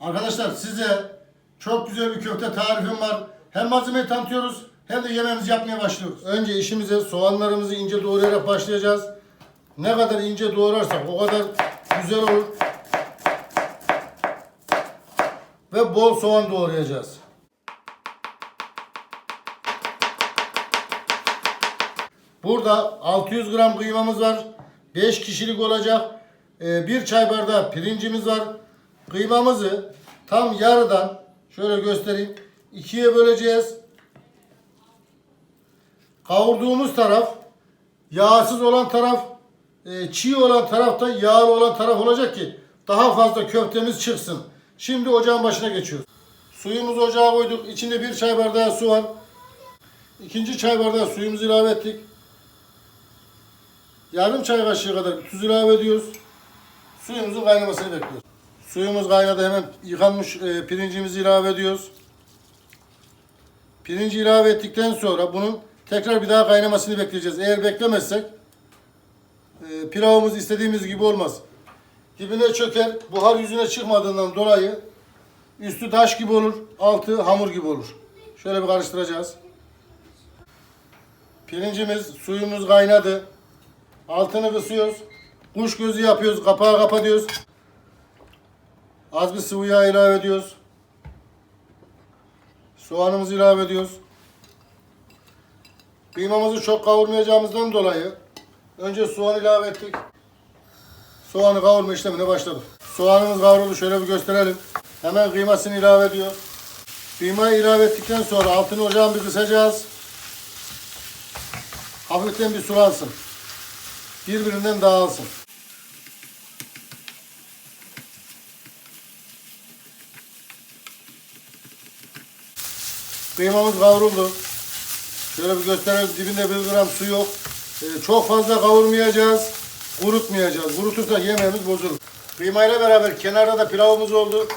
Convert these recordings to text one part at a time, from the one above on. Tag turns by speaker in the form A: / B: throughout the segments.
A: Arkadaşlar size çok güzel bir köfte tarifim var. Hem malzemeyi tanıtıyoruz hem de yemeğimizi yapmaya başlıyoruz. Önce işimize soğanlarımızı ince doğrayarak başlayacağız. Ne kadar ince doğrarsak o kadar güzel olur. Ve bol soğan doğrayacağız. Burada 600 gram kıymamız var. 5 kişilik olacak. 1 çay bardağı pirincimiz var. Kıymamızı tam yarıdan şöyle göstereyim. ikiye böleceğiz. Kavurduğumuz taraf yağsız olan taraf e, çiğ olan tarafta yağlı olan taraf olacak ki daha fazla köftemiz çıksın. Şimdi ocağın başına geçiyoruz. Suyumuzu ocağa koyduk. İçinde bir çay bardağı su var. İkinci çay bardağı suyumuzu ilave ettik. Yarım çay kaşığı kadar tuz ilave ediyoruz. Suyumuzun kaynamasını bekliyoruz. Suyumuz kaynadı hemen yıkanmış e, pirincimizi ilave ediyoruz. Pirinci ilave ettikten sonra bunun tekrar bir daha kaynamasını bekleyeceğiz. Eğer beklemezsek e, pilavımız istediğimiz gibi olmaz. Dibine çöker, buhar yüzüne çıkmadığından dolayı üstü taş gibi olur, altı hamur gibi olur. Şöyle bir karıştıracağız. Pirincimiz, suyumuz kaynadı. Altını kısıyoruz. Kuş gözü yapıyoruz. Kapağı kapatıyoruz. Az bir sıvı yağ ilave ediyoruz. Soğanımızı ilave ediyoruz. Kıymamızı çok kavurmayacağımızdan dolayı önce soğan ilave ettik. Soğanı kavurma işlemine başladık. Soğanımız kavruldu. Şöyle bir gösterelim. Hemen kıymasını ilave ediyor. Kıymayı ilave ettikten sonra altını ocağın bir kısacağız. Hafiften bir sulansın birbirinden dağılsın. Kıymamız kavruldu. Şöyle bir gösterelim. Dibinde bir gram su yok. Ee, çok fazla kavurmayacağız. Kurutmayacağız. Kurutursak yemeğimiz bozulur. Kıymayla beraber kenarda da pilavımız oldu.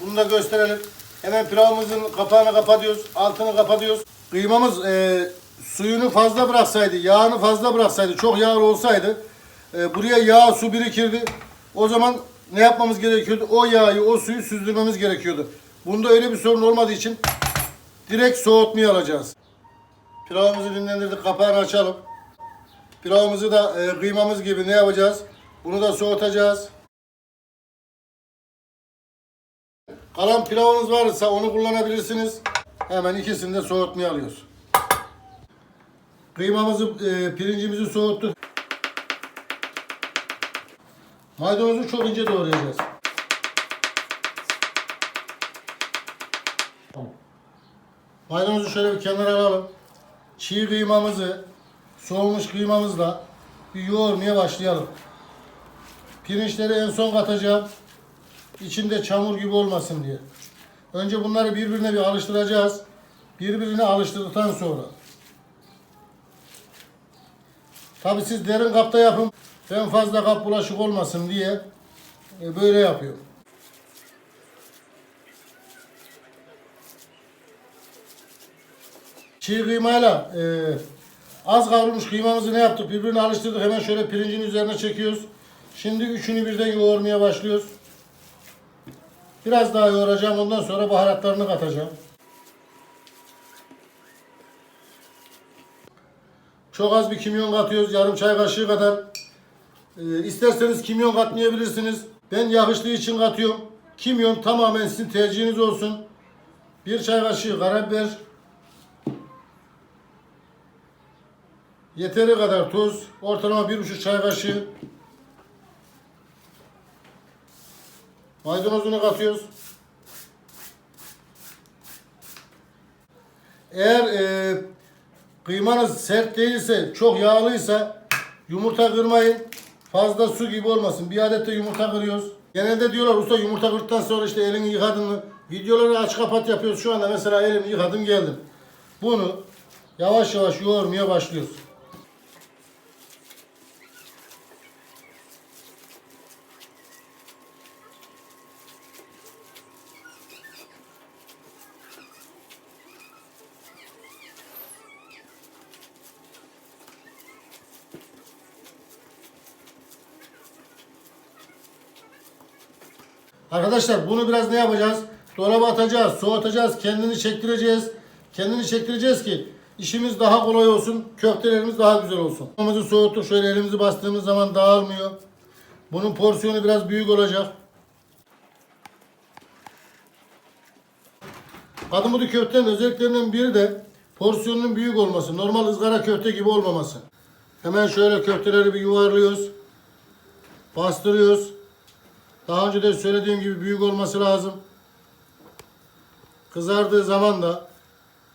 A: Bunu da gösterelim. Hemen pilavımızın kapağını kapatıyoruz. Altını kapatıyoruz. Kıymamız e, suyunu fazla bıraksaydı, yağını fazla bıraksaydı, çok yağlı olsaydı e, buraya yağ su birikirdi. O zaman ne yapmamız gerekiyordu? O yağı, o suyu süzdürmemiz gerekiyordu. Bunda öyle bir sorun olmadığı için direkt soğutmaya alacağız. Pilavımızı dinlendirdik. Kapağını açalım. Pilavımızı da e, kıymamız gibi ne yapacağız? Bunu da soğutacağız. Kalan pilavınız varsa onu kullanabilirsiniz. Hemen ikisini de soğutmaya alıyoruz. Kıymamızı, e, pirincimizi soğuttuk. Maydanozu çok ince doğrayacağız. Maydanozu şöyle bir kenara alalım. Çiğ kıymamızı soğumuş kıymamızla bir yoğurmaya başlayalım. Pirinçleri en son katacağım. İçinde çamur gibi olmasın diye. Önce bunları birbirine bir alıştıracağız. Birbirine alıştırdıktan sonra. Tabi siz derin kapta yapın. Ben fazla kap bulaşık olmasın diye e, böyle yapıyorum. Çiğ kıymayla e, az kavrulmuş kıymamızı ne yaptık? Birbirine alıştırdık. Hemen şöyle pirincin üzerine çekiyoruz. Şimdi üçünü birden yoğurmaya başlıyoruz. Biraz daha yoğuracağım. Ondan sonra baharatlarını katacağım. Çok az bir kimyon katıyoruz. Yarım çay kaşığı kadar. Ee, isterseniz kimyon katmayabilirsiniz. Ben yakıştığı için katıyorum. Kimyon tamamen sizin tercihiniz olsun. Bir çay kaşığı karabiber. Yeteri kadar tuz. Ortalama bir buçuk çay kaşığı. Maydanozunu katıyoruz. Eğer e, kıymanız sert değilse, çok yağlıysa yumurta kırmayın. Fazla su gibi olmasın. Bir adet de yumurta kırıyoruz. Genelde diyorlar usta yumurta kırdıktan sonra işte elini yıkadın mı? Videoları aç kapat yapıyoruz. Şu anda mesela elimi yıkadım geldim. Bunu yavaş yavaş yoğurmaya başlıyoruz. Arkadaşlar bunu biraz ne yapacağız? Dolaba atacağız, soğutacağız, kendini çektireceğiz. Kendini çektireceğiz ki işimiz daha kolay olsun, köftelerimiz daha güzel olsun. Elimizi soğuttuk, şöyle elimizi bastığımız zaman dağılmıyor. Bunun porsiyonu biraz büyük olacak. Adımudu köftenin özelliklerinden biri de porsiyonunun büyük olması. Normal ızgara köfte gibi olmaması. Hemen şöyle köfteleri bir yuvarlıyoruz. Bastırıyoruz. Daha önce de söylediğim gibi büyük olması lazım. Kızardığı zaman da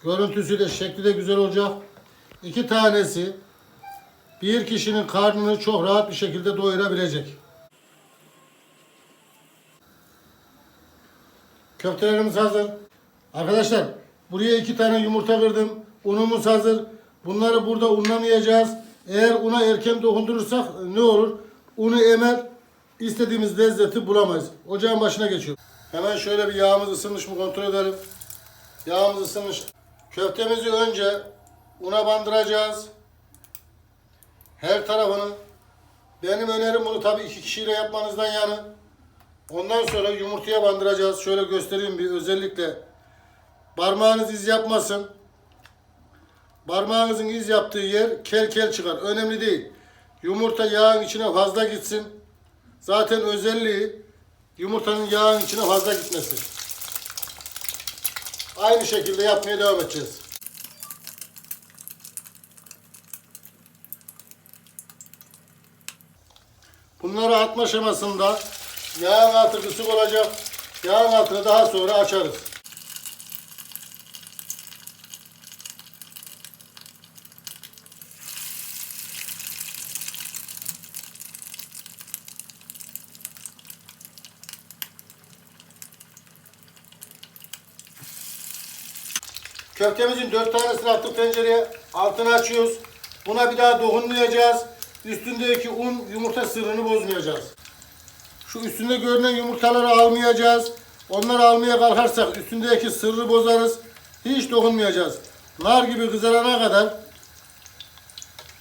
A: görüntüsü de şekli de güzel olacak. İki tanesi bir kişinin karnını çok rahat bir şekilde doyurabilecek. Köftelerimiz hazır. Arkadaşlar buraya iki tane yumurta kırdım. Unumuz hazır. Bunları burada unlamayacağız. Eğer una erken dokundurursak ne olur? Unu emer istediğimiz lezzeti bulamayız. Ocağın başına geçiyor. Hemen şöyle bir yağımız ısınmış mı kontrol edelim. Yağımız ısınmış. Köftemizi önce una bandıracağız. Her tarafını. Benim önerim bunu tabii iki kişiyle yapmanızdan yanı. Ondan sonra yumurtaya bandıracağız. Şöyle göstereyim bir özellikle. Parmağınız iz yapmasın. Parmağınızın iz yaptığı yer kel kel çıkar. Önemli değil. Yumurta yağın içine fazla gitsin. Zaten özelliği yumurtanın yağın içine fazla gitmesi. Aynı şekilde yapmaya devam edeceğiz. Bunları atma aşamasında yağın altı kısık olacak. Yağın altını daha sonra açarız. Köftemizin dört tanesini attık tencereye. Altını açıyoruz. Buna bir daha dokunmayacağız. Üstündeki un yumurta sırrını bozmayacağız. Şu üstünde görünen yumurtaları almayacağız. Onları almaya kalkarsak üstündeki sırrı bozarız. Hiç dokunmayacağız. Nar gibi kızarana kadar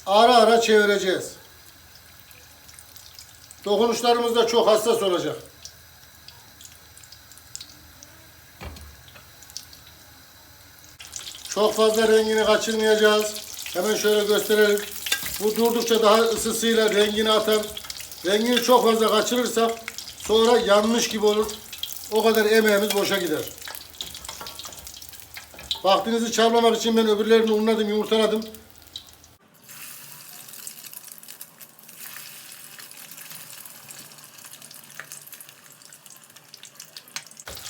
A: ara ara çevireceğiz. Dokunuşlarımız da çok hassas olacak. Çok fazla rengini kaçırmayacağız. Hemen şöyle gösterelim. Bu durdukça daha ısısıyla rengini atar. Rengini çok fazla kaçırırsak sonra yanmış gibi olur. O kadar emeğimiz boşa gider. Vaktinizi çalmamak için ben öbürlerini unladım, yumurtaladım.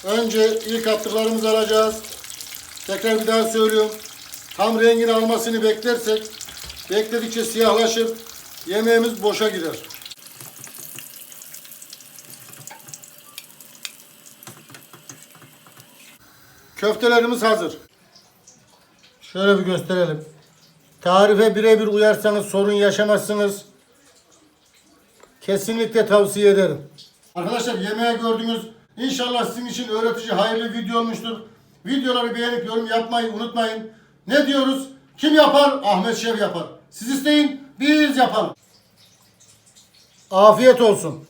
A: Önce ilk attıklarımızı alacağız. Tekrar bir daha söylüyorum. Tam rengini almasını beklersek bekledikçe siyahlaşır. Yemeğimiz boşa gider. Köftelerimiz hazır. Şöyle bir gösterelim. Tarife birebir uyarsanız sorun yaşamazsınız. Kesinlikle tavsiye ederim. Arkadaşlar yemeği gördünüz. İnşallah sizin için öğretici, hayırlı video olmuştur. Videoları beğenip yorum yapmayı unutmayın. Ne diyoruz? Kim yapar? Ahmet Şev yapar. Siz isteyin, biz yapalım. Afiyet olsun.